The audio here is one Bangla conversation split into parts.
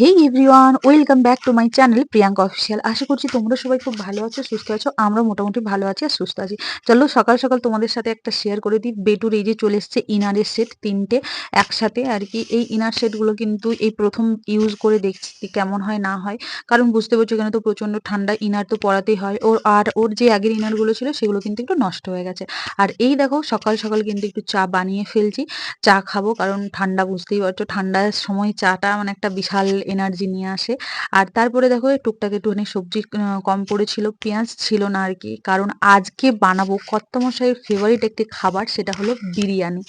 Hey everyone welcome back to my channel Priyanka official আশা করছি তোমরা সবাই খুব ভালো আছো, সুস্থ আছো আমরা মোটামুটি ভালো আছি আর সুস্থ আছি। চলো সকাল সকাল তোমাদের সাথে একটা শেয়ার করে দিই। বেটুর এই যে চলে এসছে ইনারের সেট তিনটে একসাথে আর কি। এই ইনার সেটগুলো কিন্তু এই প্রথম ইউজ করে দেখছি কেমন হয় না হয়। কারণ বুঝতে পারছ এখানে তো প্রচণ্ড ঠান্ডা ইনার তো পরাতেই হয়। ওর, আর ওর যে আগের ইনারগুলো ছিল সেগুলো কিন্তু একটু নষ্ট হয়ে গেছে। আর এই দেখো সকাল সকাল কিন্তু একটু চা বানিয়ে ফেলছি। চা খাব কারণ ঠান্ডা বুঝতেই পারছ, ঠান্ডার সময় চাটা মানে একটা বিশাল এনার্জি নিয়ে আসে। আর তারপরে দেখো টুকটাক একটুখানি সবজি কম পড়েছিল, পেঁয়াজ ছিল না আর কি। কারণ আজকে বানাবো কর্তামশাইয়ের ফেভারিট একটি খাবার, সেটা হলো বিরিয়ানি।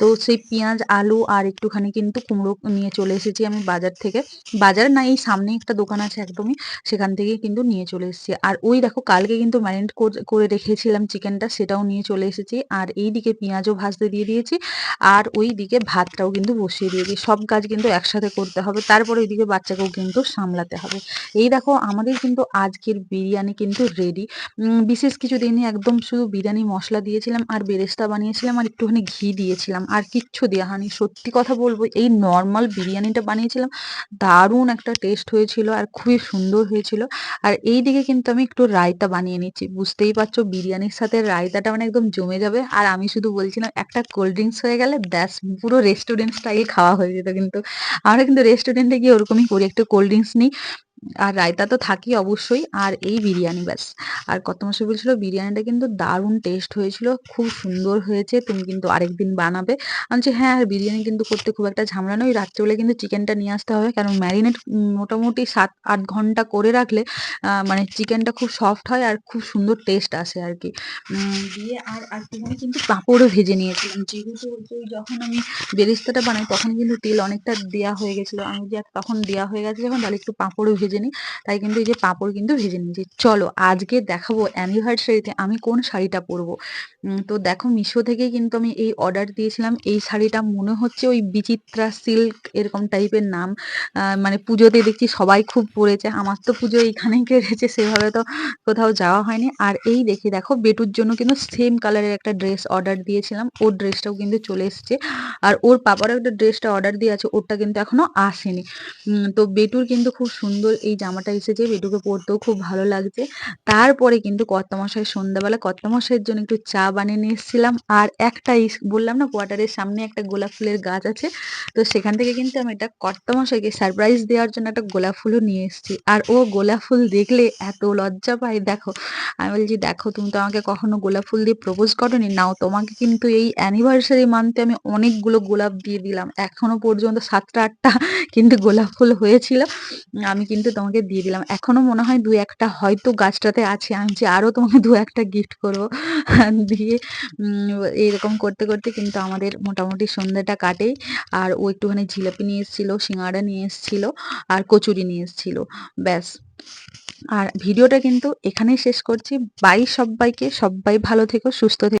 তো সেই পেঁয়াজ, আলু আর একটুখানি কিন্তু কুমড়ো নিয়ে চলে এসেছি আমি বাজার থেকে। বাজার না, এই সামনে একটা দোকান আছে একদমই, সেখান থেকে কিন্তু নিয়ে চলে এসেছি। আর ওই দেখো, কালকে কিন্তু ম্যারিনেট করে রেখেছিলাম চিকেনটা সেটাও নিয়ে চলে এসেছি। আর এই দিকে পেঁয়াজও ভাজতে দিয়ে দিয়েছি। আর ওই দিকে ভাতটাও কিন্তু বসিয়ে দিয়েছি। সব কাজ কিন্তু একসাথে করতে হবে। তারপরে ওইদিকে বাচ্চাকেও কিন্তু সামলাতে হবে। এই দেখো, আমাদের কিন্তু আজকের বিরিয়ানি কিন্তু রেডি বিশেষ কিছু দিনই একদম শুধু বিরিয়ানি মশলা দিয়েছিলাম আর বেরেস্তা বানিয়েছিলাম আর একটুখানি ঘি দিয়েছিলাম আর কিচ্ছু দেওয়া হয়নি। সত্যি কথা বলব, এই নর্মাল বিরিয়ানিটা বানিয়েছিলাম, দারুণ একটা টেস্ট হয়েছিল আর খুবই সুন্দর হয়েছিল। আর এই দিকে কিন্তু আমি একটু রায়তা বানিয়ে নিচ্ছি। বুঝতেই পারছ, বিরিয়ানির সাথে রায়তাটা মানে একদম জমে যাবে। আর আমি শুধু বলছিলাম, একটা কোল্ড ড্রিঙ্কস হয়ে গেলে ব্যাস পুরো রেস্টুরেন্ট স্টাইল খাওয়া হয়ে যেত কিন্তু। আমরা কিন্তু রেস্টুরেন্টে গিয়ে ওরকমই করি একটু কোল্ড ড্রিঙ্কস নিই। আর রায়তা তো থাকি অবশ্যই, আর এই বিরিয়ানি ব্যাস। আর কত মাসে বলছিল, বিরিয়ানিটা কিন্তু দারুণ টেস্ট হয়েছিল, খুব সুন্দর হয়েছে, তুমি কিন্তু আরেকদিন বানাবে। আমি হ্যাঁ আর বিরিয়ানি কিন্তু করতে খুব একটা ঝামেলা নয় রাত্রেবেলা কিন্তু চিকেনটা নিয়ে আসতে হবে, কারণ ম্যারিনেট মোটামুটি সাত আট ঘণ্টা করে রাখলে মানে চিকেনটা খুব সফট হয় আর খুব সুন্দর টেস্ট আসে আর কি। দিয়ে আর আর তুমি কিন্তু পাঁপড়ও ভেজে নিয়েছিলাম। যেহেতু যখন আমি বেরিস্তাটা বানাই, তখন কিন্তু তেল অনেকটা দেওয়া হয়ে গেছিল। আমি যে, তখন দেওয়া হয়ে গেছে যখন, তাহলে একটু পাঁপড়ও ভেজে নিই। তাই কিন্তু এই যে পাঁপড় কিন্তু ভেজে নিয়েছি চলো আজকে দেখাবো অ্যানিভার্সারিতে আমি কোন শাড়িটা পরবো। তো দেখো মিশো থেকে কিন্তু আমি এই অর্ডার দিয়েছিলাম। এই শাড়িটা মনে হচ্ছে ওই বিচিত্রা সিল্ক এরকম টাইপের নাম। মানে পুজোতে দেখছি সবাই খুব পরেছে। আমার তো পুজো এইখানেই কেটেছে, সেভাবে তো কোথাও যাওয়া হয়নি। আর এই দেখি দেখো বেটুর জন্য কিন্তু সেম কালারের একটা ড্রেস অর্ডার দিয়েছিলাম। ওর ড্রেসটাও কিন্তু চলে এসছে। আর ওর পাপারও একটা ড্রেসটা অর্ডার দিয়ে আছে, ওরটা কিন্তু এখনও আসেনি। তো বেটুর কিন্তু খুব সুন্দর এই জামাটা এসেছে বেটুকে পরতেও খুব ভালো লাগছে। তারপরে কিন্তু কর্তামশাই সন্ধ্যাবেলা, কর্তামশাইয়ের জন্য একটু চা বানিয়ে নিয়ে এসেছিলাম। আর একটা বললাম না কোয়ার্টারের সামনে একটা গোলাপ ফুলের গাছ আছে। তো সেখান থেকে কিন্তু আমি এটা কর্তামশাইকে সারপ্রাইজ দেওয়ার জন্য একটা গোলাপ ফুলও নিয়ে এসেছি। আর ও গোলাপ ফুল দেখলে এত লজ্জা পায়। দেখো, আমি বলছি, দেখো, তুমি তো আমাকে কখনো গোলাপ ফুল দিয়ে প্রপোজ করনি। নাও, তোমাকে কিন্তু এই অ্যানিভার্সারি মান্থে আমি অনেকগুলো গোলাপ দিয়ে দিলাম। এখনও পর্যন্ত সাতটা, আটটা কিন্তু গোলাপ ফুল হয়েছিল। আমি কিন্তু তোমাকে দিয়ে দিলাম। এখনও মনে হয় দু একটা হয়তো গাছটাতে আছে। আমি যে আরও তোমাকে দু একটা গিফট করব। দিয়ে এরকম করতে করতে কিন্তু আমাদের মোটামুটি সন্ধ্যাটা কাটেই আর ও একটুখানি জিলাপি নিয়ে এসেছিল, সিঙ্গাড়া নিয়ে এসেছিল, আর কচুরি নিয়ে এসেছিল। ব্যাস। আর ভিডিওটা কিন্তু এখানেই শেষ করছি। বাই সব্বাইকে সবাই ভালো থেকো, সুস্থ থেকো।